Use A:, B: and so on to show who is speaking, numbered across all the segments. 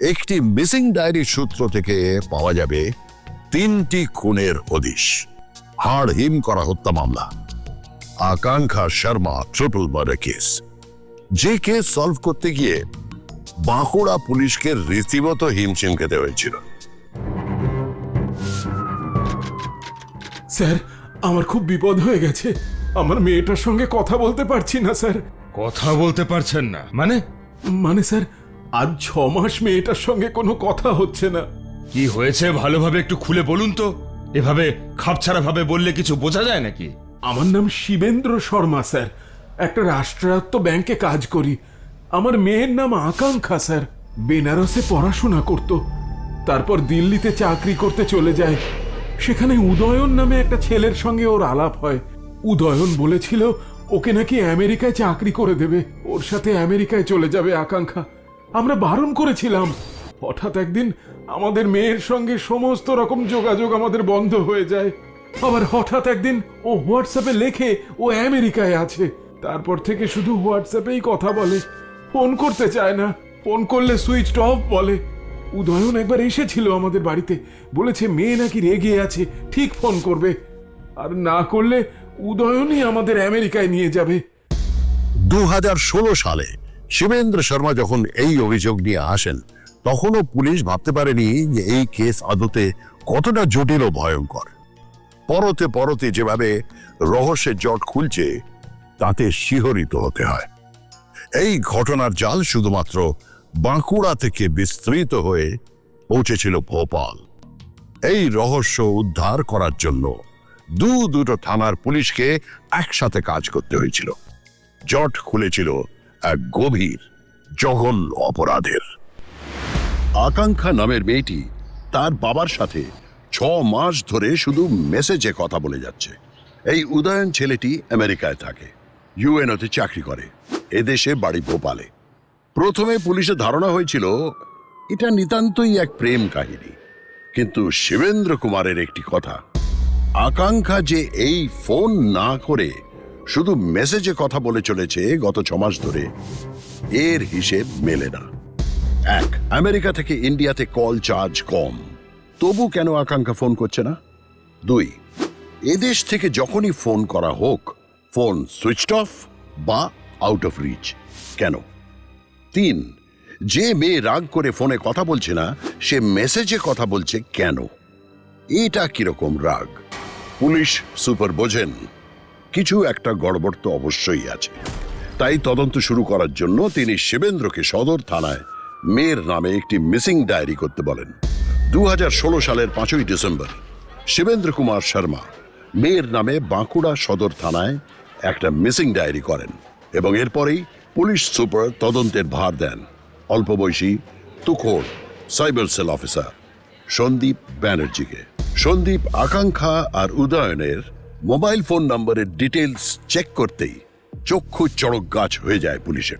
A: একটি মিসিং ডায়েরির সূত্র থেকে পাওয়া যাবে তিনটি খুনের হদিশ। হাড় হিম করা হত্যা মামলা। Akanksha Sharma triple murder case যে কেস সলভ করতে গিয়ে বাঁকুড়া পুলিশকে রীতিমতো হিমশিম খেতে হয়েছিল।
B: স্যার আমার খুব বিপদ হয়ে গেছে। আমার মেয়েটার সঙ্গে কথা বলতে পারছি না স্যার।
C: কথা বলতে পারছেন না। মানে?
B: মানে স্যার আজ ছ মাস মেয়েটার সঙ্গে কোনো কথা হচ্ছে না।
C: কি হয়েছে? ভালোভাবে একটু খুলে বলুন তো। এভাবে খাপছাড়া ভাবে বললে কিছু বোঝা যায় নাকি?
B: আমার নাম শিবেন্দ্র শর্মা স্যার। একটা রাষ্ট্রায়ত্ত ব্যাংকে কাজ করি। আমার মেয়ের নাম আকাঙ্ক্ষা স্যার। বেনারসে পড়াশোনা করত। তারপর দিল্লিতে চাকরি করতে চলে যায়। সেখানে উদয়ন নামে একটা ছেলের সঙ্গে ওর আলাপ হয়। উদয়ন বলেছিল ওকে নাকি আমেরিকায় চাকরি করে দেবে। ওর সাথে আমেরিকায় চলে যাবে আকাঙ্ক্ষা। আমরা বারণ করেছিলাম। হঠাৎ একদিন আমাদের মেয়ের সঙ্গে সমস্ত রকম যোগাযোগ আমাদের বন্ধ হয়ে যায়। আবার হঠাৎ একদিন ও হোয়াটসঅ্যাপে লেখে ও আমেরিকায় আছে। তারপর থেকে শুধু হোয়াটসঅ্যাপেই কথা বলে। ফোন করতে চায় না। ফোন করলে সুইচ অফ বলে। উদয়ন একবার এসেছিল আমাদের বাড়িতে। বলেছে, মেয়ে নাকি রেগে আছে, ঠিক ফোন করবে। আর না করলে উদয়নই আমাদের আমেরিকায় নিয়ে যাবে।
A: দু হাজার ষোলো সালে শিবেন্দ্র শর্মা যখন এই অভিযোগ নিয়ে আসেন, তখনও পুলিশ ভাবতে পারেনি যে এই কেস আদতে কতটা জটিল ও ভয়ঙ্কর। পরতে পরতে যেভাবে রহস্যের জট খুলছে, তাতে শিহরিত হতে হয়। এই ঘটনার জাল শুধুমাত্র বাঁকুড়া থেকে বিস্তৃত হয়ে পৌঁছেছিল ভোপাল। এই রহস্য উদ্ধার করার জন্য দু দুটো থানার পুলিশকে একসাথে কাজ করতে হয়েছিল। জট খুলেছিল এক গভীর, জঘন্য অপরাধের। আকাঙ্ক্ষা নামের মেয়েটি তার বাবার সাথে ছ মাস ধরে শুধু মেসেজে কথা বলে যাচ্ছে। এই উদয়ন ছেলেটি আমেরিকায় থাকে, ইউএনওতে চাকরি করে, এদেশে বাড়ি ভোপালে। প্রথমে পুলিশের ধারণা হয়েছিল, এটা নিতান্তই এক প্রেম কাহিনী। কিন্তু শিবেন্দ্র কুমারের একটি কথা, আকাঙ্ক্ষা যে এই ফোন না করে শুধু মেসেজে কথা বলে চলেছে গত ছমাস ধরে। এর হিসেব মেলে না। এক, আমেরিকা থেকে ইন্ডিয়াতে কল চার্জ কম। তবু কেন আকাঙ্ক্ষা ফোন করছে না? দুই, এদেশ থেকে যখনই ফোন করা হোক, ফোন সুইচড অফ বা আউট অফ রিচ। কেন? তিন, যে মেয়ে রাগ করে ফোনে কথা বলছে না, সে মেসেজে কথা বলছে কেন? এটা কীরকম রাগ? পুলিশ সুপার বোঝেন। কিছু একটা গড়বড় তো অবশ্যই আছে। তাই তদন্ত শুরু করার জন্য তিনি শিবেন্দ্রকে সদর থানায় মেয়ের নামে একটি মিসিং ডায়েরি করতে বলেন। দুহাজার ষোলো সালের পাঁচই ডিসেম্বর, শিবেন্দ্র কুমার শর্মা মেয়ের নামে বাঁকুড়া সদর থানায় একটা মিসিং ডায়েরি করেন এবং এরপরেই পুলিশ সুপার তদন্তের ভার দেন। অল্প বয়সী তুখোর সাইবার সেল অফিসার সন্দীপ ব্যানার্জিকে। সন্দীপ আকাঙ্ক্ষা আর উদয়নের মোবাইল ফোন নম্বরের ডিটেলস চেক করতেই চক্ষু চড়ক গাছ হয়ে যায় পুলিশের।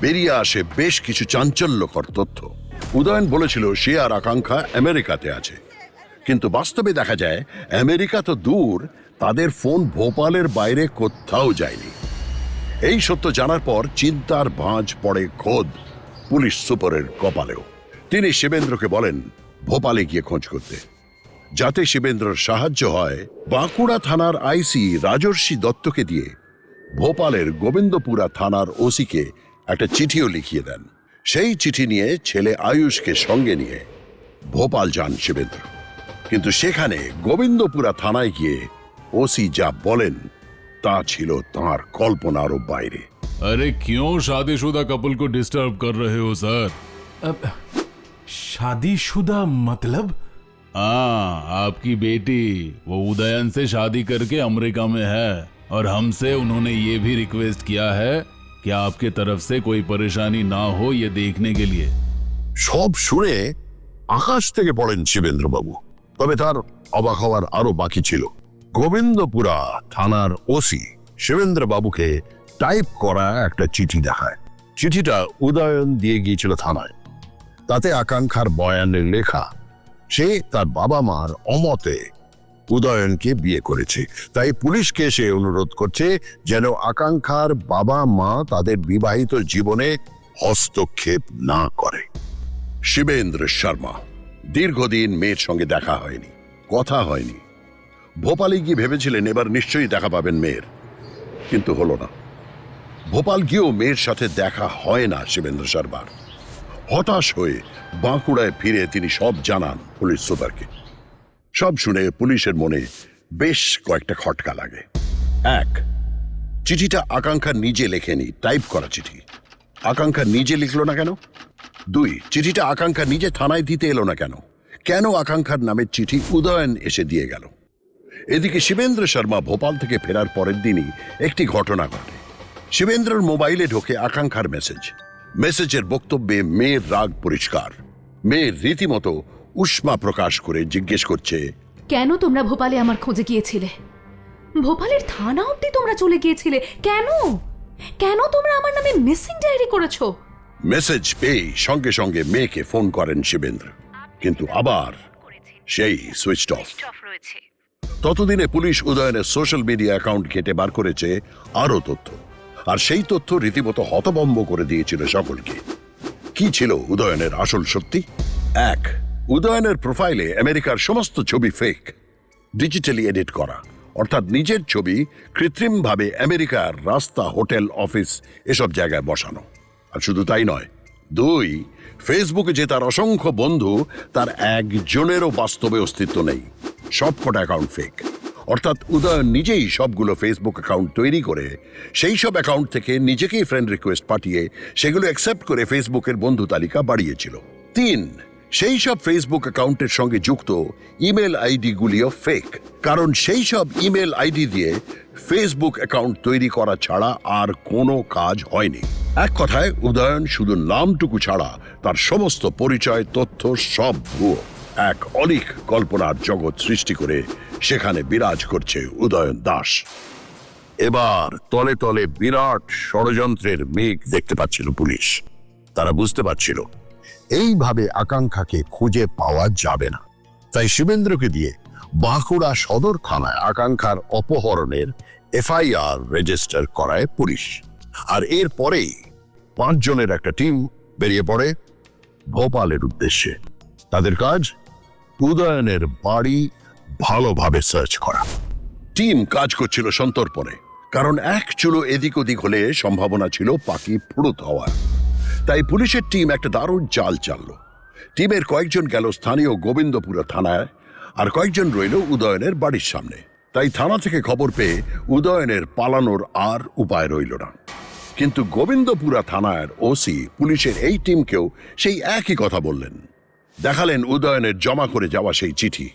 A: বেরিয়ে আসে বেশ কিছু চাঞ্চল্যকর তথ্য। উদয়ন বলেছিল, সে আর আকাঙ্ক্ষা আমেরিকাতে আছে। কিন্তু বাস্তবে দেখা যায়, আমেরিকা তো দূর, তাদের ফোন ভোপালের বাইরে কোথাও যায়নি। এই সত্য জানার পর চিন্তার ভাঁজ পড়ে খোদ পুলিশ সুপারের কপালেও। তিনি শিবেন্দ্রকে বলেন, ভোপালে গিয়ে খোঁজ করতে। যাতে শিবেন্দ্রর সাহায্য হয় বাঁকুড়া থানার আইসি রাজর্ষি দত্তকে দিয়ে ভোপালের গোবিন্দপুরা থানার ওসিকে একটা চিঠিও লিখিয়ে দেন সেই চিঠি নিয়ে ছেলে আয়ুষকে সঙ্গে নিয়ে ভোপাল যান শিবেন্দ্র কিন্তু সেখানে গোবিন্দপুরা থানায় গিয়ে ওসি যা বলেন তা ছিল তাঁর কল্পনারও বাইরে
D: अरे क्यों शादीशुदा कपल को डिस्टर्ब कर रहे हो सर
B: शादीशुदा मतलब
D: हाँ आपकी बेटी वो उदयन से शादी करके अमेरिका में है और हमसे उन्होंने ये भी रिक्वेस्ट किया है कि आपके तरफ से कोई परेशानी ना हो ये देखने के लिए
A: সব শুনে আকাশ থেকে পড়েন শিবেন্দ্রবাবু তবে তার অবাক হওয়ার আরো বাকি ছিল গোবিন্দপুরা থানার ওসি শিবেন্দ্র বাবুকে টাইপ করা একটা চিঠি দেখায় চিঠিটা উদয়ন দিয়ে গিয়েছিল থানায় তাতে আকাঙ্ক্ষার বয়ানের লেখা সে তার বাবা মার অমতে উদয়নকে বিয়ে করেছে। তাই পুলিশকে সে অনুরোধ করছে যেন আকাঙ্ক্ষার বাবা মা তাদের বিবাহিত জীবনে হস্তক্ষেপ না করে। শিবেন্দ্র শর্মা, দীর্ঘদিন মেয়ের সঙ্গে দেখা হয়নি, কথা হয়নি। ভোপালে গিয়ে ভেবেছিলেন এবার নিশ্চয়ই দেখা পাবেন মেয়ের, কিন্তু হলো না। ভোপাল গিয়েও মেয়ের সাথে দেখা হয় না শিবেন্দ্র শর্মার। হতাশ হয়ে বাঁকুড়ায় ফিরে তিনি সব জানান পুলিশ সুপারকে। সব শুনে পুলিশের মনে বেশ কয়েকটা খটকা লাগে। এক, চিঠিটা আকাঙ্ক্ষা নিজে লেখেনি, টাইপ করা চিঠি। আকাঙ্ক্ষা নিজে লিখলো না কেন? দুই, চিঠিটা আকাঙ্ক্ষা নিজে থানায় দিতে এলো না কেন? কেন আকাঙ্ক্ষার নামের চিঠি উদয়ন এসে দিয়ে গেল? এদিকে শিবেন্দ্র শর্মা ভোপাল থেকে ফেরার পরের দিনই একটি ঘটনা ঘটে। শিবেন্দ্রর মোবাইলে ঢোকে আকাঙ্ক্ষার মেসেজ। মেসেজের বক্তব্যে মেয়ের রাগ পরিষ্কার। মেয়ের রীতিমতো উষ্মা প্রকাশ করে জিজ্ঞেস করছে
E: কেন তোমরা ভোপালে আমার খোঁজে গিয়েছিলে? ভোপালের থানা অবধি তোমরা চলে গিয়েছিলে? কেন? কেন তোমরা আমার নামে মিসিং ডায়েরি করেছ?
A: মেসেজ পেয়ে সঙ্গে সঙ্গে মেয়েকে ফোন করেন শিবেন্দ্র। কিন্তু আবার সেই সুইচ অফ ততদিনে পুলিশ উদয়নের সোশ্যাল মিডিয়া অ্যাকাউন্ট ঘেটে বার করেছে আরও তথ্য। আর সেই তথ্য রীতিমতো হতবম্ব করে দিয়েছিল সকলকে। কি ছিল উদয়নের আসল সত্যি? এক, উদয়নের প্রোফাইলে আমেরিকার সমস্ত ছবি ফেক ডিজিটালি এডিট করা। অর্থাৎ নিজের ছবি কৃত্রিমভাবে আমেরিকার রাস্তা, হোটেল, অফিস এসব জায়গায় বসানো। আর শুধু তাই নয়, দুই ফেসবুকে যে তার অসংখ্য বন্ধু, তার একজনেরও বাস্তবে অস্তিত্ব নেই। সবকটা অ্যাকাউন্ট ফেক অর্থাৎ উদয়ন নিজেই সবগুলো ফেসবুক অ্যাকাউন্ট তৈরি করে, সেই সব অ্যাকাউন্ট থেকে নিজেকেই ফ্রেন্ড রিকোয়েস্ট পাঠিয়ে সেগুলো অ্যাকসেপ্ট করে ফেসবুকের বন্ধু তালিকা বাড়িয়েছিল। তিন, সেই সব ফেসবুক অ্যাকাউন্টের সঙ্গে যুক্ত ইমেল আইডিগুলিও ফেক কারণ সেই সব ইমেল আইডি দিয়ে ফেসবুক অ্যাকাউন্ট তৈরি করা ছাড়া আর কোনো কাজ হয়নি। এক কথায়, উদয়ন শুধু নামটুকু ছাড়া তার সমস্ত পরিচয়, তথ্য সব ভুয়ো। এক অলিক কল্পনার জগৎ সৃষ্টি করে সেখানে বিরাজ করছে উদয়ন দাস। এবার তলে তলে বিরাট ষড়যন্ত্রের মেঘ দেখতে পাচ্ছিল পুলিশ। তারা বুঝতে পারছিল, এইভাবে আকাঙ্ক্ষাকে খুঁজে পাওয়া যাবে না। তাই শিবেন্দ্রকে দিয়ে বাঁকুড়া সদর থানায় আকাঙ্ক্ষার অপহরণের এফআইআর রেজিস্টার করায় পুলিশ। আর এর পরেই পাঁচজনের একটা টিম বেরিয়ে পড়ে ভোপালের উদ্দেশ্যে। তাদের কাজ উদয়নের বাড়ি ভালোভাবে সার্চ করা। টিম কাজ করছিল সন্তর্পণে, কারণ এক চুলো এদিক ওদিক হলে সম্ভাবনা ছিল পাখি ফুরুত হওয়ার। তাই পুলিশের টিম একটা দারুণ চাল চালল। টিমের কয়েকজন গেল স্থানীয় গোবিন্দপুরা থানায়, আর কয়েকজন রইল উদয়নের বাড়ির সামনে। তাই থানা থেকে খবর পেয়ে উদয়নের পালানোর আর উপায় রইল না। কিন্তু গোবিন্দপুরা থানার ওসি পুলিশের এই টিমকেও সেই একই কথা বললেন। দেখালেন উদয়নের জমা করে যাওয়া সেই চিঠি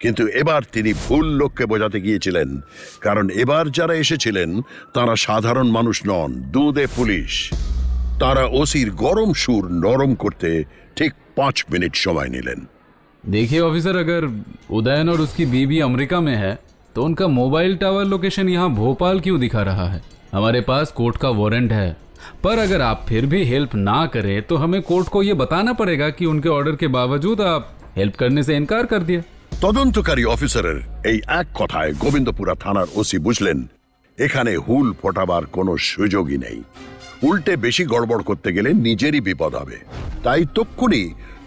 A: কিন্তু এবার তিনি ভুল লোককে বোঝাতে গিয়েছিলেন কারণ এবার যারা এসেছিলেন তারা সাধারণ মানুষ নন দুধে পুলিশ তারা ওসির গরম সুর নরম করতে ঠিক পাঁচ মিনিট সময় নিলেন
F: देखिए ऑफिसर अगर उदयन और उसकी बीवी अमेरिका में है तो उनका मोबाइल टावर लोकेशन यहाँ भोपाल क्यों दिखा रहा है हमारे पास कोर्ट का वारंट है पर अगर आप फिर भी हेल्प ना करें तो हमें कोर्ट को ये बताना पड़ेगा कि उनके ऑर्डर के बावजूद आप हेल्प करने से इनकार कर दिया
A: তদন্তকারী অফিসারের এই এক কথায় গোবিন্দপুরা থানার ওসি বুঝলেন এখানে হুল ফোটাবার কোনো সুযোগই নেই উল্টে বেশি গড়বড় করতে গেলে নিজেরই বিপদ হবে তাই তক্ষুনি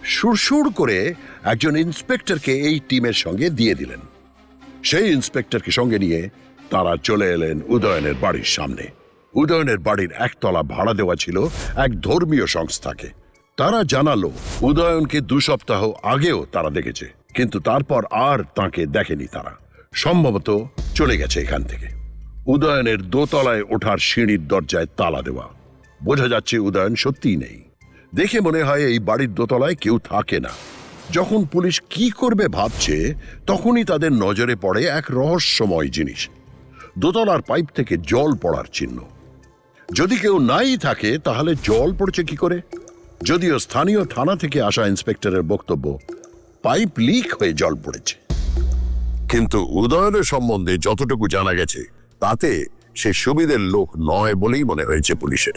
A: সুরসুর করে একজন ইন্সপেক্টরকে এই টিমের সঙ্গে দিয়ে দিলেন সেই ইন্সপেক্টরকে সঙ্গে নিয়ে তারা চলে এলেন উদয়নের বাড়ির সামনে উদয়নের বাড়ির একতলা ভাড়া দেওয়া ছিল এক ধর্মীয় সংস্থাকে। তারা জানালো, উদয়নকে দু সপ্তাহ আগেও তারা দেখেছে, কিন্তু তারপর আর তাকে দেখেনি তারা। সম্ভবত চলে গেছে এখান থেকে। উদয়নের দোতলায় ওঠার সিঁড়ির দরজায় তালা দেওয়া। বোঝা যাচ্ছে উদয়ন সত্যিই নেই। দেখে মনে হয় এই বাড়ির দোতলায় কেউ থাকে না। যখন পুলিশ কি করবে ভাবছে, তখনই তাদের নজরে পড়ে এক রহস্যময় জিনিস। দোতলার পাইপ থেকে জল পড়ার চিহ্ন। যদি কেউ নাই থাকে, তাহলে জল পড়ছে কি করে? যদিও স্থানীয় থানা থেকে আসা ইন্সপেক্টরের বক্তব্য, পাইপ লিক হয়ে জল পড়েছে। কিন্তু উদয়নের সম্বন্ধে যতটুকু জানা গেছে, তাতে সে সুবিধের লোক নয় বলেই মনে হয়েছে পুলিশের।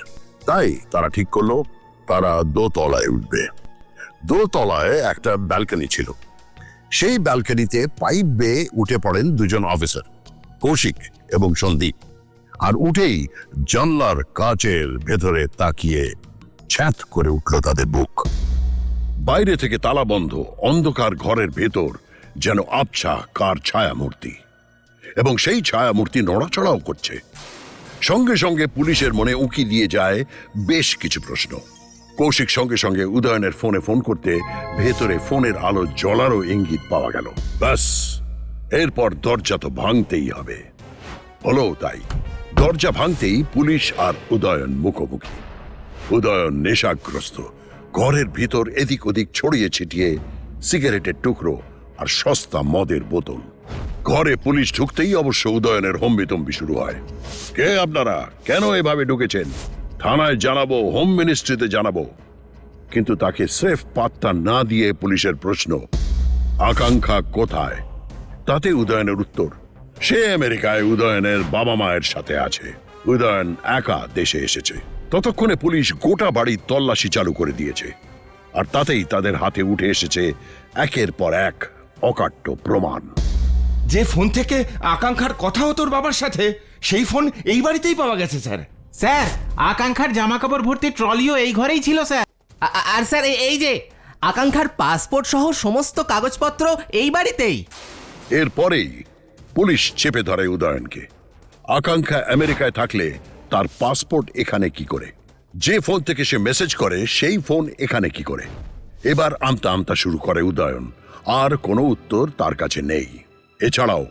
A: তাই তারা ঠিক করল, তারা দোতলায় উঠবে। দোতলায় একটা ব্যালকনি ছিল। সেই ব্যালকনিতে পাইপ বেয়ে উঠে পড়েন দুজন অফিসার, কৌশিক এবং সন্দীপ। আর উঠেই জানলার কাচের ভেতরে তাকিয়ে ছ্যাঁত করে উঠল তাদের বুক। বাইরে থেকে তালা বন্ধ, অন্ধকার ঘরের ভেতর যেন আবছা কার ছায়ামূর্তি। এবং সেই ছায়ামূর্তি নড়াচড়াও করছে। সঙ্গে সঙ্গে পুলিশের মনে উকি দিয়ে যায় বেশ কিছু প্রশ্ন। কৌশিক সঙ্গে সঙ্গে উদয়নের ফোনে ফোন করতে ভেতরে ফোনের আলো জ্বলারও ইঙ্গিত পাওয়া গেল। ব্যাস, এরপর দরজা তো ভাঙতেই হবে। হলো তাই। দরজা ভাঙতেই পুলিশ আর উদয়ন মুখোমুখি। উদয়ন নেশাগ্রস্ত। ঘরের ভিতর এদিক ওদিক ছড়িয়ে ছিটিয়ে সিগারেটের টুকরো আর সস্তা মদের বোতল। ঘরে পুলিশ ঢুকতেই অবশ্য উদয়নের হম্বিতম্বি শুরু হয়। কে আপনারা? কেন এভাবে ঢুকেছেন? থানায় জানাব, হোম মিনিস্ট্রিতে জানাব। কিন্তু তাকে স্রেফ পাত্তা না দিয়ে পুলিশের প্রশ্ন, আকাঙ্ক্ষা কোথায়? তাতে উদয়নের উত্তর। সে আমেরিকায় উদয়নের বাবা মায়ের সাথে আছে। উদয়ন একা দেশে এসেছে। ততক্ষণে পুলিশ গোটা বাড়ির তল্লাশি চালু করে দিয়েছে। আর তাতেই তাদের হাতে উঠে এসেছে একের পর এক অকাট্য প্রমাণ।
C: যে ফোন থেকে আকাঙ্ক্ষার কথা হতো বাবার সাথে সেই ফোন এই বাড়িতেই পাওয়া গেছে স্যার।
G: স্যার আকাঙ্ক্ষার জামা কাপড় ভর্তি ট্রলিও এই ঘরেই ছিল স্যার।
H: আর স্যার এই যে আকাঙ্ক্ষার পাসপোর্ট সহ সমস্ত কাগজপত্র এই বাড়িতেই।
A: এরপরেই পুলিশ চেপে ধরে উদয়নকে। আকাঙ্ক্ষা আমেরিকায় থাকলে তার পাসপোর্ট এখানে কি করে? যে ফোন থেকে সে মেসেজ করে, সেই ফোন এখানে কি করে? এবার আমতা আমতা শুরু করে উদয়ন। আর কোনো উত্তর তার কাছে নেই। এছাড়াও,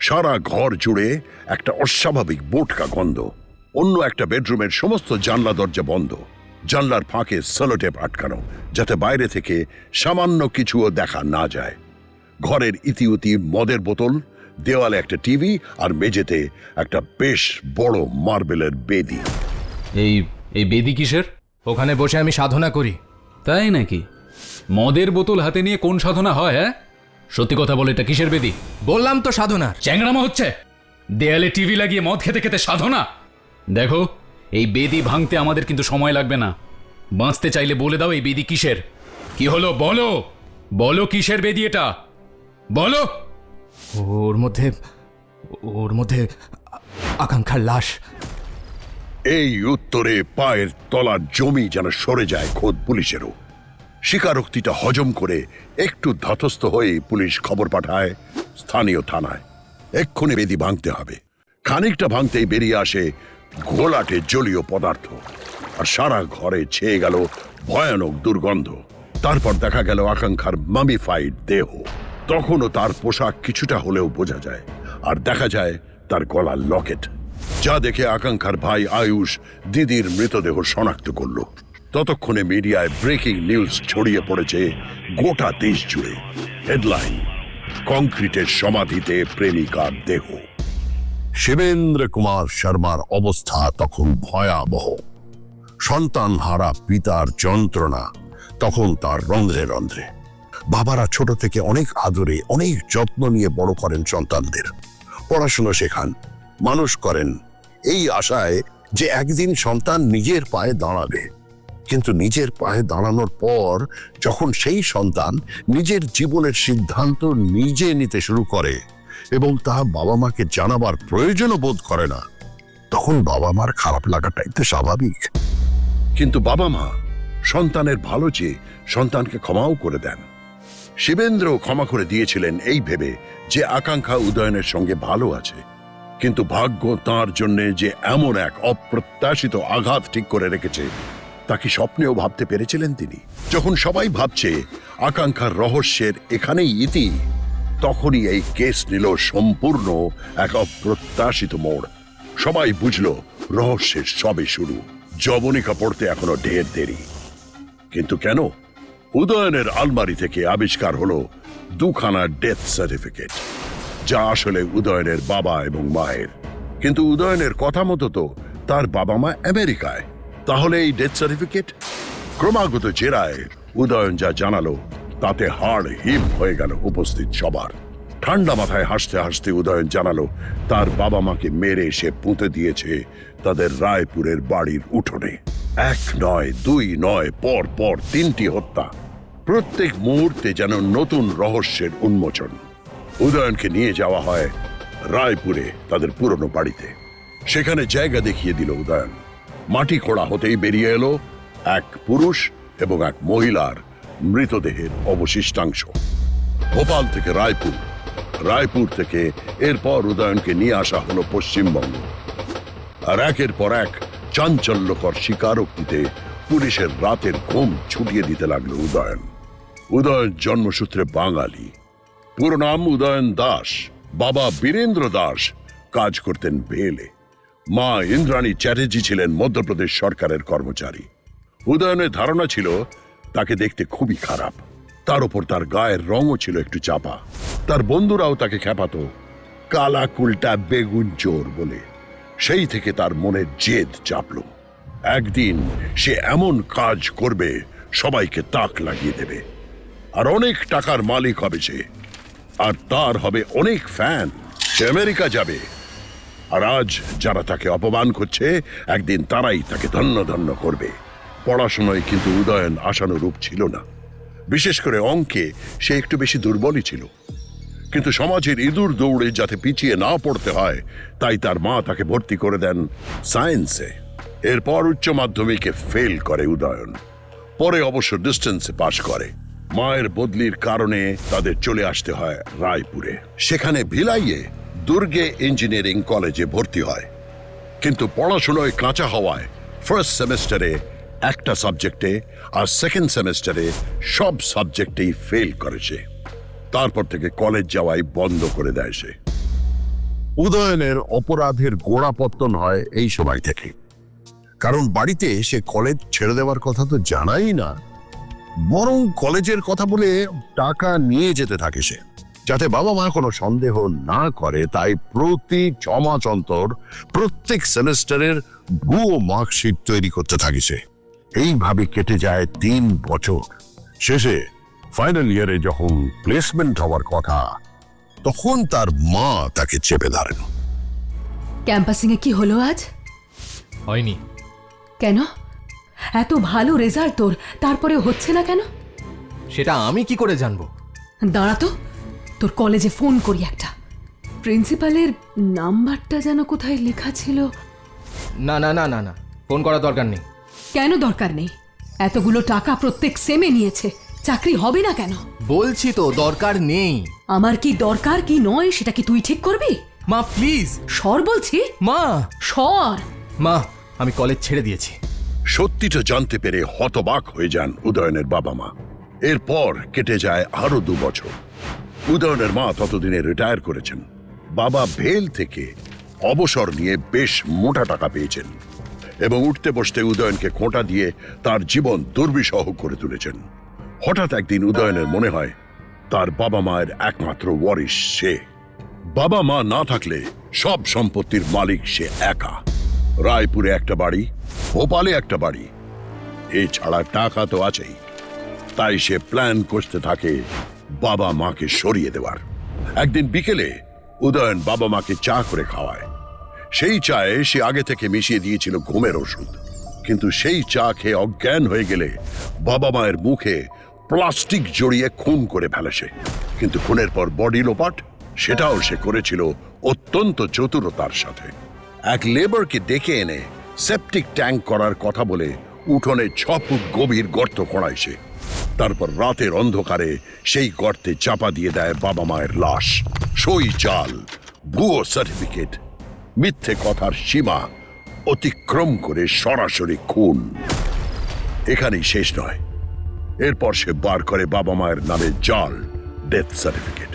A: সারা ঘর জুড়ে একটা অস্বাভাবিক বোটকা গন্ধ। অন্য একটা বেডরুমের সমস্ত জানলা দরজা বন্ধ। জানলার ফাঁকে সেলোটেপ আটকানো, যাতে বাইরে থেকে সামান্য কিছুও দেখা না যায়। ঘরের ইতিউতি, মদের বোতল দেওয়ালে একটা টিভি আর মেঝেতে একটা বেশ বড় মার্বেলের বেদি।
F: এই এই বেদি কিসের?
G: ওখানে বসে আমি সাধনা করি।
F: তাই নাকি? মদের বোতল হাতে নিয়ে কোন সাধনা হয় হ্যাঁ? সত্যি কথা বলে এটা কিসের বেদি?
G: বললাম তো সাধনার
F: চ্যাংড়ামো হচ্ছে। দেয়ালে টিভি লাগিয়ে মদ খেতে খেতে সাধনা? দেখো এই বেদি ভাঙতে আমাদের কিন্তু সময় লাগবে না। বাঁচতে চাইলে বলে দাও এই বেদি কিসের? কি হলো? বলো! বলো কিসের বেদি এটা? বলো!
G: ওর মধ্যে ওর মধ্যে আকাঙ্ক্ষার লাশ।
A: এই উত্তরে পায়ের তলার জমি যেন সরে যায় খোদ পুলিশেরও। স্বীকারোক্তিটা হজম করে একটু ধাতস্থ হয়ে পুলিশ খবর পাঠায় স্থানীয় থানায়। এক্ষুনি বেদি ভাঙতে হবে। খানিকটা ভাঙতেই বেরিয়ে আসে ঘোলাটে জলীয় পদার্থ। আর সারা ঘরে ছেয়ে গেল ভয়ানক দুর্গন্ধ। তারপর দেখা গেল আকাঙ্ক্ষার মামিফাইড দেহ। তখনও তার পোশাক কিছুটা হলেও বোঝা যায়। আর দেখা যায় তার গলার লকেট। যা দেখে আকাঙ্ক্ষার ভাই আয়ুষ দিদির মৃতদেহ শনাক্ত করল। ততক্ষণে মিডিয়ায় ব্রেকিং নিউজ ছড়িয়ে পড়েছে গোটা দেশ জুড়ে। হেডলাইন, কংক্রিটের সমাধিতে প্রেমিকার দেহ। শিবেন্দ্র কুমার শর্মার অবস্থা তখন ভয়াবহ। সন্তান হারা পিতার যন্ত্রণা তখন তার রন্ধ্রে রন্ধ্রে। বাবারা ছোট থেকে অনেক আদরে, অনেক যত্ন নিয়ে বড় করেন সন্তানদের। পড়াশুনো শেখান, মানুষ করেন। এই আশায় যে একদিন সন্তান নিজের পায়ে দাঁড়াবে। কিন্তু নিজের পায়ে দাঁড়ানোর পর যখন সেই সন্তান নিজের জীবনের সিদ্ধান্ত নিজে নিতে শুরু করে এবং তা বাবা মাকে জানাবার প্রয়োজনও বোধ করে না, তখন বাবা মার খারাপ লাগাটাই তো স্বাভাবিক। কিন্তু বাবা মা সন্তানের ভালো চেয়ে সন্তানকে ক্ষমাও করে দেন। শিবেন্দ্র ক্ষমা করে দিয়েছিলেন এই ভেবে যে আকাঙ্ক্ষা উদয়নের সঙ্গে ভালো আছে। কিন্তু ভাগ্য তার জন্য যে এমন এক অপ্রত্যাশিত আঘাত ঠিক করে রেখেছে, তা কি স্বপ্নেও ভাবতে পেরেছিলেন তিনি? যখন সবাই ভাবছে আকাঙ্ক্ষার রহস্যের এখানেই ইতি, তখনই এই কেস নিল সম্পূর্ণ এক অপ্রত্যাশিত মোড়। সবাই বুঝল রহস্যের সবে শুরু। জবনিকা পড়তে এখনও ঢের দেরি। কিন্তু কেন? উদয়নের আলমারি থেকে আবিষ্কার হলো দুখানা ডেথ সার্টিফিকেট যা আসলে উদয়নের বাবা এবং মায়ের। কিন্তু উদয়নের কথা মতো তো তার বাবা মা আমেরিকায়। তাহলে এই ডেথ সার্টিফিকেট ক্রমাগত জেরায় উদয়ন যা জানালো, তাতে হাড় হিম হয়ে গেল উপস্থিত সবার। ঠান্ডা মাথায় হাসতে হাসতে উদয়ন জানালো, তার বাবা মাকে মেরে সে পুঁতে দিয়েছে তাদের রায়পুরের বাড়ির উঠোনে। এক নয়, দুই নয়, পর পর তিনটি হত্যা। প্রত্যেক মুহূর্তে যেন নতুন রহস্যের উন্মোচন। উদয়নকে নিয়ে যাওয়া হয় রায়পুরে, তাদের পুরনো বাড়িতে। সেখানে জায়গা দেখিয়ে দিল উদয়ন। মাটি খোঁড়া হতেই বেরিয়ে এলো এক পুরুষ এবং এক মহিলার মৃতদেহের অবশিষ্টাংশ। ভোপাল থেকে রায়পুর। রায়পুর থেকে এরপর উদয়নকে নিয়ে আসা হলো পশ্চিমবঙ্গ। আর একের পর এক চাঞ্চল্যকর স্বীকারোক্তিতে পুলিশের রাতের ঘুম ছুটিয়ে দিতে লাগল উদয়ন। উদয়ন জন্মসূত্রে বাঙালি। পুরো নাম উদয়ন দাস, বাবা বীরেন্দ্র দাস, কাজ করতেন ভেলে মা ইন্দ্রাণী চ্যাটার্জি ছিলেন মধ্যপ্রদেশ সরকারের কর্মচারী। উদয়নের ধারণা ছিল, তাকে দেখতে খুবই খারাপ। তার উপর তার গায়ের রঙও ছিল একটু চাপা। তার বন্ধুরাও তাকে খেপাতো কালা কুলটা বেগুন চোর বলে। সেই থেকে তার মনে জেদ চাপল। একদিন সে এমন কাজ করবে, সবাইকে তাক লাগিয়ে দেবে। আর অনেক টাকার মালিক হবে সে। আর তার হবে অনেক ফ্যান সে আমেরিকা যাবে। আর আজ যারা তাকে অপমান করছে, একদিন তারাই তাকে ধন্য ধন্য করবে। পড়াশোনায় কিন্তু উদয়ন আশানুরূপ ছিল না। বিশেষ করে অঙ্কে সে একটু বেশি দুর্বলই ছিল। কিন্তু সমাজের ইঁদুর দৌড়ে যাতে পিছিয়ে না পড়তে হয়, তাই তার মা তাকে ভর্তি করে দেন সায়েন্সে। এরপর উচ্চ মাধ্যমিকে ফেল করে উদয়ন। পরে অবশ্য ডিস্টেন্সে পাশ করে। মায়ের বদলির কারণে তাদের চলে আসতে হয় রায়পুরে। সেখানে ভিলাইয়ে দুর্গে ইঞ্জিনিয়ারিং কলেজে ভর্তি হয়। কিন্তু পড়াশুনোয় কাঁচা হওয়ায় ফার্স্ট সেমেস্টারে একটা সাবজেক্টে আর সেকেন্ড সেমেস্টারে সব সাবজেক্টেই ফেল করেছে। তারপর থেকে কলেজ যাওয়াই বন্ধ করে দেয় সে। উদয়নের অপরাধের গোড়াপত্তন হয় এই সময় থেকে। কারণ বাড়িতে সে কলেজ ছেড়ে দেওয়ার কথা তো জানাই না। বরং কলেজের কথা বলে টাকা নিয়ে যেতে থাকে সে। যাতে বাবা মা কোনো সন্দেহ না করে, তাই প্রতি ছ মাস অন্তর প্রত্যেক সেমেস্টারের ভুয়ো মার্কশিট তৈরি করতে থাকে সে। এইভাবে কেটে যায় তিন বছর। শেষে ফাইনাল ইয়ারে যখন প্লেসমেন্ট হওয়ার কথা তখন তার মা তাকে চেপে ধরেন।
E: ক্যাম্পাসিং এ কি হলো আজ?
I: হয়নি।
E: কেন? এত ভালো রেজাল্ট তোর তারপরে হচ্ছে না কেন?
I: সেটা আমি কি করে জানব?
E: দাঁড়াতো তোর কলেজে ফোন করি একটা। প্রিন্সিপালের নাম্বারটা যেন কোথায় লেখা ছিল?
I: না না না না না ফোন করার দরকার নেই।
E: কেন দরকার নেই? এতগুলো টাকা প্রত্যেক সেমে নিয়েছে। চাকরি হবে না কেন?
I: বলছি তো দরকার নেই।
E: আমার কি দরকার কি নয় সেটা কি তুই ঠিক করবি?
I: মা প্লিজ।
E: সর বলছি।
I: মা।
E: সর।
I: মা আমি কলেজ ছেড়ে দিয়েছি।
A: সত্যিটা জানতে পেরে হতবাক হয়ে যান উদয়নের বাবা মা। এরপর কেটে যায় আরও দু বছর। উদয়নের মা ততদিনে রিটায়ার করেছেন। বাবা ভেল থেকে অবসর নিয়ে বেশ মোটা টাকা পেয়েছেন এবং উঠতে বসতে উদয়নকে খোঁটা দিয়ে তার জীবন দুর্বিষহ করে তুলেছেন। হঠাৎ একদিন উদয়নের মনে হয়, তার বাবা মায়ের একমাত্র ওয়ারিশ সে। বাবা মা না থাকলে সব সম্পত্তির মালিক সে একা। রায়পুরে একটা বাড়ি, ভোপালে একটা বাড়ি। এছাড়া টাকা তো আছেই। তাই সে প্ল্যান করতে থাকে বাবা মাকে সরিয়ে দেওয়ার। একদিন বিকেলে উদয়ন বাবা মাকে চা করে খাওয়ায়। সেই চায়ে সে আগে থেকে মিশিয়ে দিয়েছিল ঘুমের ওষুধ। কিন্তু সেই চা খেয়ে অজ্ঞান হয়ে গেলে বাবা মায়ের মুখে প্লাস্টিক জড়িয়ে খুন করে ফেলে সে কিন্তু খুনের পর বডি লোপাট, সেটাও সে করেছিল অত্যন্ত চতুরতার সাথে। এক লেবারকে ডেকে এনে সেপটিক ট্যাঙ্ক করার কথা বলে উঠোনে ছ ফুট গভীর গর্ত করায় সে। তারপর রাতের অন্ধকারে সেই গর্তে চাপা দিয়ে দেয় বাবা মায়ের লাশ। সই চাল, ভুয়ো সার্টিফিকেট মিথ্যে কথার সীমা অতিক্রম করে সরাসরি খুন। এখানেই শেষ নয়। এরপর সে বার করে বাবা মায়ের নামে জাল ডেথ সার্টিফিকেট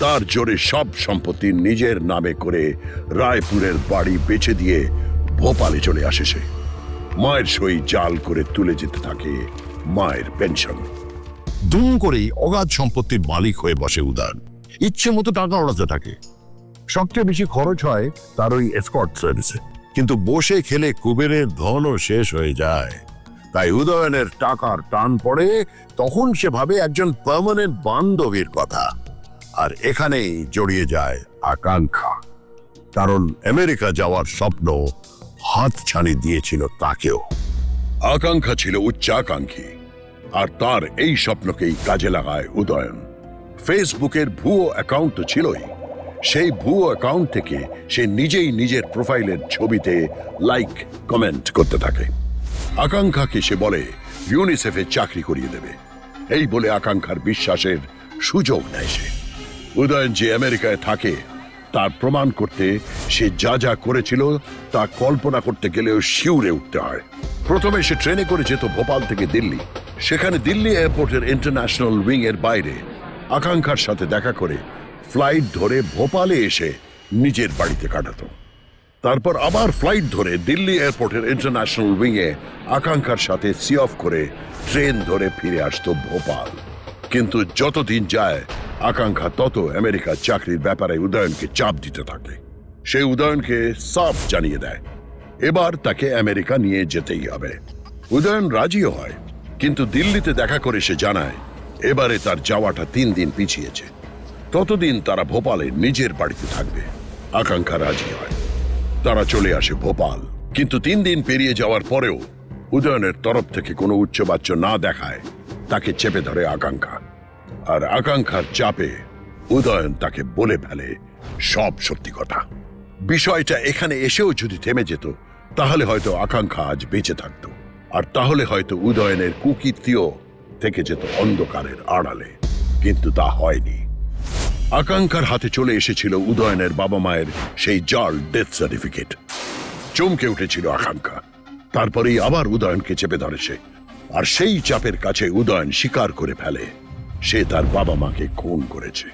A: তার জোরে সব সম্পত্তি নিজের নামে করে রায়পুরের বাড়ি বেচে দিয়ে ভোপালে চলে আসে সে। মায়ের সই জাল করে তুলে যেতে থাকে মায়ের পেনশন। দুম করেই অগাধ সম্পত্তির মালিক হয়ে বসে উদার। ইচ্ছে মতো টাকা ওড়াতে থাকে। সবচেয়ে বেশি খরচ হয় তার ওই এসকর্ট সার্ভিসে কিন্তু বসে খেলে কুবেরের ধনও শেষ হয়ে যায়। তাই উদয়নের টাকার টান পড়ে তখন সে ভাবে একজন পার্মানেন্ট বান্ধবীর কথা। আর এখানেই জড়িয়ে যায় আকাঙ্ক্ষা। কারণ আমেরিকা যাওয়ার স্বপ্ন হাত ছানি দিয়েছিল তাকেও। আকাঙ্ক্ষা ছিল উচ্চাকাঙ্ক্ষী। আর তার এই স্বপ্নকেই কাজে লাগায় উদয়ন। ফেসবুকের ভুয়ো অ্যাকাউন্ট তো ছিলই। সেই ভুয়ো অ্যাকাউন্ট থেকে সে নিজেই নিজের প্রোফাইলের ছবিতে লাইক কমেন্ট করতে থাকে। আকাঙ্ক্ষাকে সে বলে? ইউনিসেফে চাকরি করিয়ে দেবে। এই বলে আকাঙ্ক্ষার বিশ্বাসের সুযোগ নেয় সে। উদয়ন যে আমেরিকায় থাকে, তার প্রমাণ করতে সে যা যা করেছিল তা কল্পনা করতে গেলেও শিউরে উঠতে হয়। প্রথমে সে ট্রেনে করে যেত ভোপাল থেকে দিল্লি। সেখানে দিল্লি এয়ারপোর্টের ইন্টারন্যাশনাল উইং এর বাইরে আকাঙ্ক্ষার সাথে দেখা করে ফ্লাইট ধরে ভোপালে এসে নিজের বাড়িতে কাটাতো। তারপর আবার ফ্লাইট ধরে দিল্লি এয়ারপোর্টের ইন্টারন্যাশনাল উইংয়ে আকাঙ্ক্ষার সাথে সি অফ করে ট্রেন ধরে ফিরে আসতো ভোপাল। কিন্তু যতদিন যায়, আকাঙ্ক্ষা তত আমেরিকা চাকরির ব্যাপারে উদয়নকে চাপ দিতে থাকে। সে উদয়নকে সাফ জানিয়ে দেয়, এবার তাকে আমেরিকা নিয়ে যেতেই হবে। উদয়ন রাজিও হয়, কিন্তু দিল্লিতে দেখা করে সে জানায়, এবারে তার যাওয়াটা তিন দিন পিছিয়েছে। ততদিন তারা ভোপালে নিজের বাড়িতে থাকবে। আকাঙ্ক্ষা রাজি হয়। তারা চলে আসে ভোপাল। কিন্তু তিন দিন পেরিয়ে যাওয়ার পরেও উদয়নের তরফ থেকে কোনো উচ্চবাচ্য না দেখায় তাকে চেপে ধরে আকাঙ্ক্ষা। আর আকাঙ্ক্ষার চাপে উদয়ন তাকে বলে ফেলে সব সত্যি কথা। বিষয়টা এখানে এসেও যদি থেমে যেত, তাহলে হয়তো আকাঙ্ক্ষা আজ বেঁচে থাকতো। আর তাহলে হয়তো উদয়নের কুকীর্তিও থেকে যেত অন্ধকারের আড়ালে। কিন্তু তা হয়নি। আকাঙ্ক্ষার হাতে চলে এসেছিল উদয়নের বাবা মায়ের সেই জাল ডেথ সার্টিফিকেট চমকে উঠেছিল আকাঙ্ক্ষা। তারপরেই আবার উদয়নকে চেপে ধরে সে আর সেই চাপের কাছে উদয়ন স্বীকার করে ফেলে। সে তার বাবা মাকে খুন করেছে।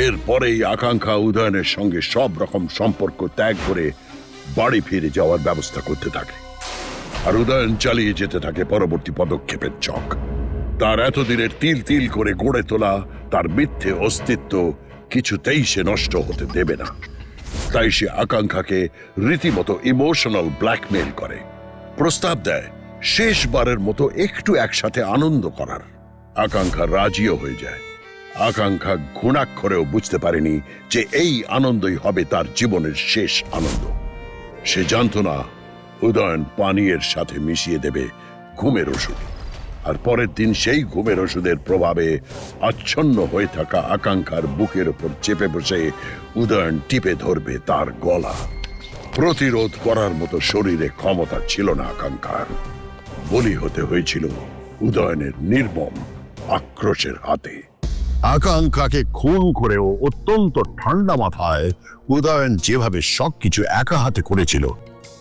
A: এরপরেই আকাঙ্ক্ষা উদয়নের সঙ্গে সব রকম সম্পর্ক ত্যাগ করে বাড়ি ফিরে যাওয়ার ব্যবস্থা করতে থাকে। আর উদয়ন চালিয়ে যেতে থাকে পরবর্তী পদক্ষেপের চক। তার এতদিনের তিল তিল করে গড়ে তোলা, তার মিথ্যে অস্তিত্ব কিছুতেই সে নষ্ট হতে দেবে না। তাই সে আকাঙ্ক্ষাকে রীতিমতো ইমোশনাল ব্ল্যাকমেল করে। প্রস্তাব দেয়, শেষবারের মতো একটু একসাথে আনন্দ করার। আকাঙ্ক্ষা রাজিও হয়ে যায়। আকাঙ্ক্ষা ঘুণাক্ষরেও বুঝতে পারেনি যে এই আনন্দই হবে তার জীবনের শেষ আনন্দ। সে জানতো না, উদয়ন পানীয়ের সাথে মিশিয়ে দেবে ঘুমের ওষুধ। আর পরের দিন সেই ঘুমের ওষুধের প্রভাবে আচ্ছন্ন হয়ে থাকা আকাঙ্ক্ষার বুকের ওপর চেপে বসে উদয়ন টিপে ধরবে তার গলা। প্রতিরোধ করার মতো শরীরে ক্ষমতা ছিল না আকাঙ্ক্ষার। বলি হতে হয়েছিল উদয়নের নির্মম আক্রোশের হাতে। আকাঙ্ক্ষাকে খুন করেও অত্যন্ত ঠান্ডা মাথায় উদয়ন যেভাবে সবকিছু একা হাতে করেছিল,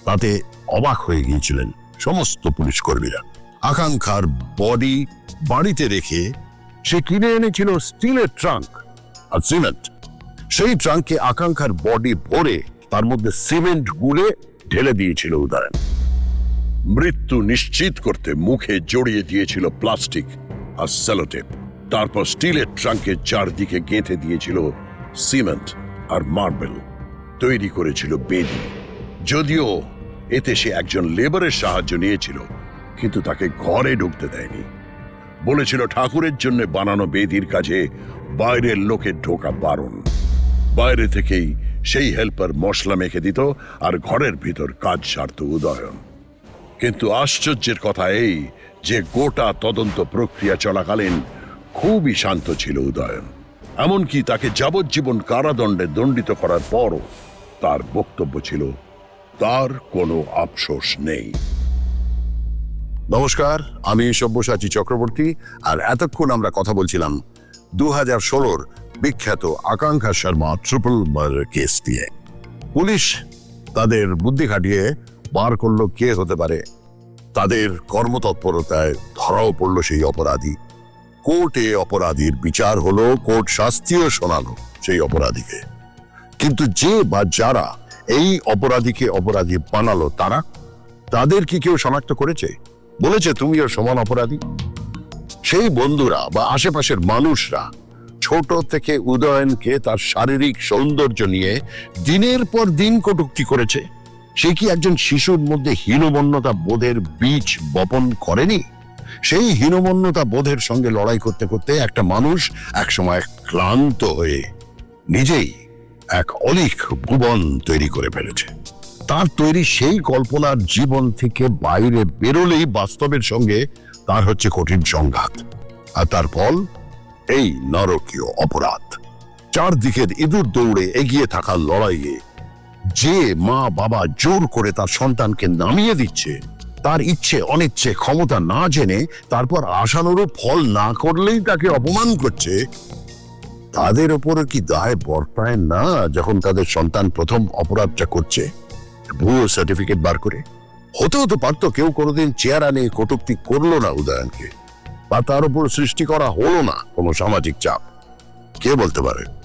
A: তাতে অবাক হয়ে গিয়েছিলেন সমস্ত পুলিশ কর্মীরা। আকাঙ্ক্ষার বডি বাড়িতে রেখে সে কিনে এনেছিল স্টিলের ট্রাঙ্ক আর সিমেন্ট সেই ট্রাঙ্কে আকাঙ্ক্ষার বডি ভরে তার মধ্যে সিমেন্ট গুলে ঢেলে দিয়েছিল উদয়ন। মৃত্যু নিশ্চিত করতে মুখে জড়িয়ে দিয়েছিল প্লাস্টিক আর সেলোটেপ তারপর স্টিলের ট্রাঙ্কের চারদিকে গেঁথে দিয়েছিল সিমেন্ট আর মার্বেল তৈরি করেছিল বেদি। যদিও এতে সে একজন লেবারের সাহায্য নিয়েছিল কিন্তু তাকে ঘরে ঢুকতে দেয়নি। বলেছিল ঠাকুরের জন্য বানানো বেদির কাজে বাইরের লোকের ঢোকা বারণ। বাইরে থেকেই সেই হেল্পার মশলা মেখে দিত আর ঘরের ভিতর কাজ সারত উদয়ন। কিন্তু আশ্চর্যের কথা এই যে গোটা তদন্ত প্রক্রিয়া চলাকালীন খুবই শান্ত ছিল উদয়ন। এমনকি তাকে যাবজ্জীবন কারাদণ্ডে দণ্ডিত করার পরও তার বক্তব্য ছিল, তার কোনো আফসোস নেই। নমস্কার, আমি সব্যসাচী চক্রবর্তী, আর এতক্ষণ আমরা কথা বলছিলাম দু হাজার ষোলোর বিখ্যাত Akanksha Sharma triple murder case দিয়ে পুলিশ তাদের বুদ্ধি খাটিয়ে বার করল কে হতে পারে। তাদের কর্মতৎপরতায় ধরাও পড়ল সেই অপরাধী। কোর্টে অপরাধীর বিচার হলো, কোর্ট শাস্তিও শোনালো সেই অপরাধীকে। কিন্তু যে বা যারা এই অপরাধীকে অপরাধী বানালো তারা, তাদের কি কেউ শনাক্ত করেছে? বলেছে তুমিও সমান অপরাধী। সেই বন্ধুরা বা আশেপাশের মানুষরা ছোট থেকে উদয়নকে তার শারীরিক সৌন্দর্য নিয়ে দিনের পর দিন কটুক্তি করেছে। সে কি একজন শিশুর মধ্যে হীনমন্যতা বোধের বীজ বপন করেনি? সেই হীনমন্যতা বোধের সঙ্গে লড়াই করতে করতে একটা মানুষ একসময় ক্লান্ত হয়ে নিজেই এক অলিক ভুবন তৈরি করে ফেলেছে। তার তৈরি সেই কল্পনার জীবন থেকে বাইরে বেরোলেই বাস্তবের সঙ্গে তার হচ্ছে কঠিন সংঘাত। আর তার ফল? এই নরকীয় অপরাধ। চারদিকের ইঁদুর দৌড়ে এগিয়ে থাকা লড়াইয়ে যে মা বাবা জোর করে তার সন্তানকে নামিয়ে দিচ্ছে, তার ইচ্ছে অনিচ্ছে ক্ষমতা না জেনে তারপর আশানুরূপ ফল না করলেই তাকে অপমান করছে, তাদের ওপরে কি দায় বর্তায় না যখন তাদের সন্তান প্রথম অপরাধটা করছে? ভুয়ো সার্টিফিকেট বার করে। হতে হতে পারতো কেউ কোনোদিন চেয়ার আনে কটুক্তি করল না উদয়নকে। বা তার উপর সৃষ্টি করা হলো না কোনো সামাজিক চাপ। কে বলতে পারে?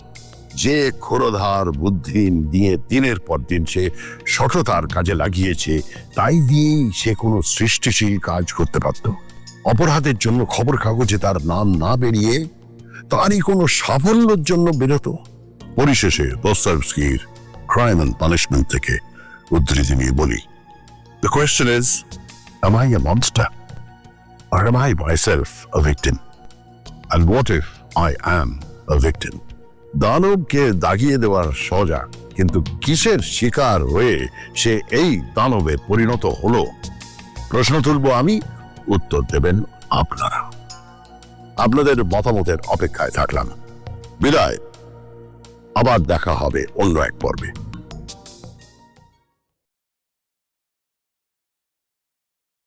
A: যে ক্ষরধার বুদ্ধি দিয়ে দিনের পর দিন সে সঠতার কাজে লাগিয়েছে, তাই দিয়েই সে কোনো সৃষ্টিশীল কাজ করতে পারত। অপরাধের জন্য খবর কাগজে তার নাম না বেরিয়ে তারই কোনো সাফল্যের জন্য বেরোতো। পরিশেষে দোস্তরস্কির ক্রাইম অ্যান্ড পানিশমেন্ট থেকে উদ্ধৃতি নিয়ে বলি the question is am I a monster? Or am I myself a victim? And what if I am a? দানবকে দাগিয়ে দেওয়ার সজা, কিন্তু কিসের শিকার হয়ে সে এই দানবে পরিণত হলো প্রশ্ন তুলব আমি, উত্তর দেবেন আপনারা আপনাদের মতামতের অপেক্ষায় থাকলাম বিদায় আবার দেখা হবে অন্য এক পর্বে